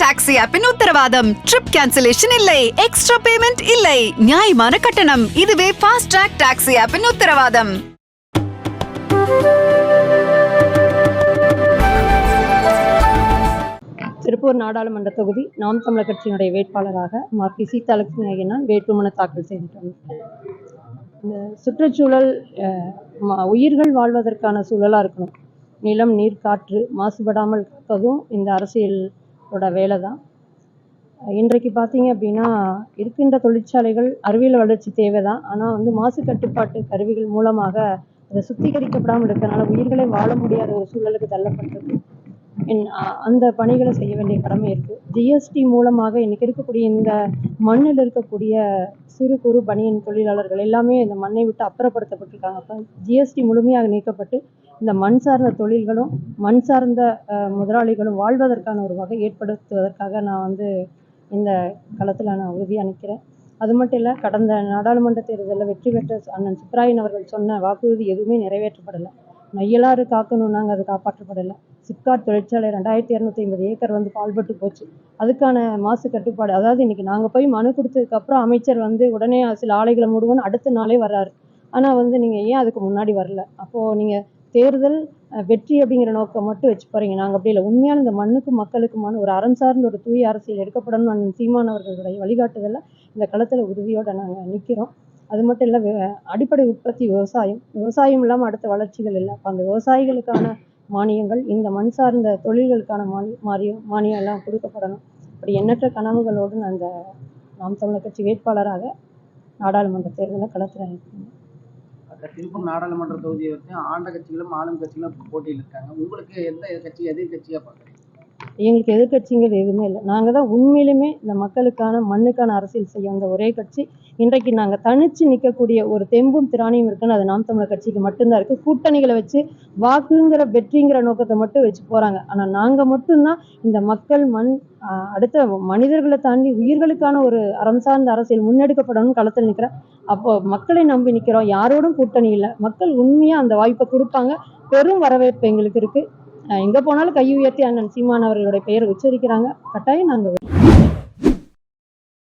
Taxi ஆப்பின் உத்தரவாதம். Trip cancellation இல்லை. எக்ஸ்ட்ரா பேமெண்ட் இல்லை. நியாயமான கட்டணம். இதுவே ஃபாஸ்ட் ட்ராக் டாக்ஸி ஆப்பின் உத்தரவாதம். திருப்பூர் நாடாளுமன்ற தொகுதி நாம் தமிழர் கட்சியினுடைய வேட்பாளராக மார்க்கி சீதாலட்சுமி ஐயனார் வேட்புமனு தாக்கல் செய்துட்டோம் இந்த சுற்றுச்சூழல் உயிர்கள் வாழ்வதற்கான சூழலாக இருக்கணும். நிலம் நீர் காற்று மாசுபடாமல் காப்பதும் இந்த அரசியல் ஓட வேலை தான் இன்றைக்கு பார்த்தீங்க அப்படின்னா இருக்கின்ற தொழிற்சாலைகள் அறிவியல் வளர்ச்சி தேவை தான் ஆனால் வந்து மாசு கட்டுப்பாட்டு கருவிகள் மூலமாக அதை சுத்திகரிக்கப்படாமல் இருக்கிறனால உயிர்களை வாழ முடியாத ஒரு சூழலுக்கு தள்ளப்பட்டது என் அந்த பணிகளை செய்ய வேண்டிய கடமை இருக்கு. ஜிஎஸ்டி மூலமாக இன்னைக்கு இருக்கக்கூடிய இந்த மண்ணில் இருக்கக்கூடிய சிறு குறு பணியின் தொழிலாளர்கள் எல்லாமே இந்த மண்ணை விட்டு அப்புறப்படுத்தப்பட்டிருக்காங்க. அப்போ ஜிஎஸ்டி முழுமையாக நீக்கப்பட்டு இந்த மண் சார்ந்த தொழில்களும் மண் சார்ந்த முதலாளிகளும் வாழ்வதற்கான ஒரு வகை ஏற்படுத்துவதற்காக நான் வந்து இந்த களத்தில் நான் உறுதியாக நிற்கிறேன் அது மட்டும் இல்லை கடந்த நாடாளுமன்ற தேர்தலில் வெற்றி பெற்ற அண்ணன் சுப்ராயன் அவர்கள் சொன்ன வாக்குறுதி எதுவுமே நிறைவேற்றப்படலை. நையலாறு காக்கணும்னாங்க அது காப்பாற்றப்படலை. சிப்காட் தொழிற்சாலை ரெண்டாயிரத்தி இரநூத்தி ஐம்பது ஏக்கர் வந்து பால்பட்டு போச்சு. அதுக்கான மாசு கட்டுப்பாடு அதாவது இன்னைக்கு நாங்கள் போய் மனு கொடுத்ததுக்கப்புறம் அமைச்சர் வந்து உடனே சில ஆலைகளை மூடுவோன்னு அடுத்த நாளே வர்றாரு. ஆனால் வந்து நீங்கள் ஏன் அதுக்கு முன்னாடி வரல? அப்போது நீங்கள் தேர்தல் வெற்றி அப்படிங்கிற நோக்கம் மட்டும் வச்சு போகிறீங்க நாங்கள் அப்படி இல்லை. உண்மையான இந்த மண்ணுக்கும் மக்களுக்குமான ஒரு அறம் சார்ந்த ஒரு தூய அரசியல் எடுக்கப்படணும் சீமானவர்களுடைய வழிகாட்டுதலில் இந்த களத்தில் உறுதியோடு நாங்கள் நிற்கிறோம் அது மட்டும் இல்லை அடிப்படை உற்பத்தி விவசாயம். விவசாயம் இல்லாமல் அடுத்த வளர்ச்சிகள் இல்லை. அப்போ அந்த விவசாயிகளுக்கான மானியங்கள் இந்த மண் சார்ந்த தொழில்களுக்கான மானி மானியம் மானியம் எல்லாம் கொடுக்கப்படணும். அப்படி எண்ணற்ற கனவுகளோடு நான் நாம் தமிழர் கட்சி வேட்பாளராக நாடாளுமன்ற தேர்தலில் களத்தில் நிற்கிறேன் திருப்பூர் நாடாளுமன்ற தொகுதியை வச்சு ஆண்ட கட்சிகளும் ஆளும் கட்சிகளும் இப்போ போட்டியில் இருக்காங்க உங்களுக்கு எந்த கட்சி எதிர்கட்சியாக பார்க்குறீங்க? எங்களுக்கு எதிர்க்கட்சிங்கிறது எதுவுமே இல்லை. நாங்கள் தான் உண்மையிலுமே இந்த மக்களுக்கான மண்ணுக்கான அரசியல் செய்ய வந்த ஒரே கட்சி. இன்றைக்கு நாங்கள் தனிச்சு நிற்கக்கூடிய ஒரு தெம்பும் திராணியும் இருக்குன்னு அது நாம் தமிழர் கட்சிக்கு மட்டும்தான் இருக்குது கூட்டணிகளை வச்சு வாக்குங்கிற வெற்றிங்கிற நோக்கத்தை மட்டும் வச்சு போகிறாங்க ஆனால் நாங்கள் மட்டும்தான் இந்த மக்கள் மண் அடுத்த மனிதர்களை தாண்டி உயிர்களுக்கான ஒரு அறம் சார்ந்த அரசியல் முன்னெடுக்கப்படணும்னு களத்தில் நிற்கிறேன் அப்போ மக்களை நம்பி நிற்கிறோம் யாரோடும் கூட்டணி இல்லை. மக்கள் உண்மையாக அந்த வாய்ப்பை கொடுப்பாங்க. பெரும் வரவேற்பு எங்களுக்கு இருக்குது எங்கே போனாலும் கை உயர்த்தி அண்ணன் சீமான் அவர்களுடைய பெயரை உச்சரிக்கிறாங்க. கட்டாயம் நாங்கள்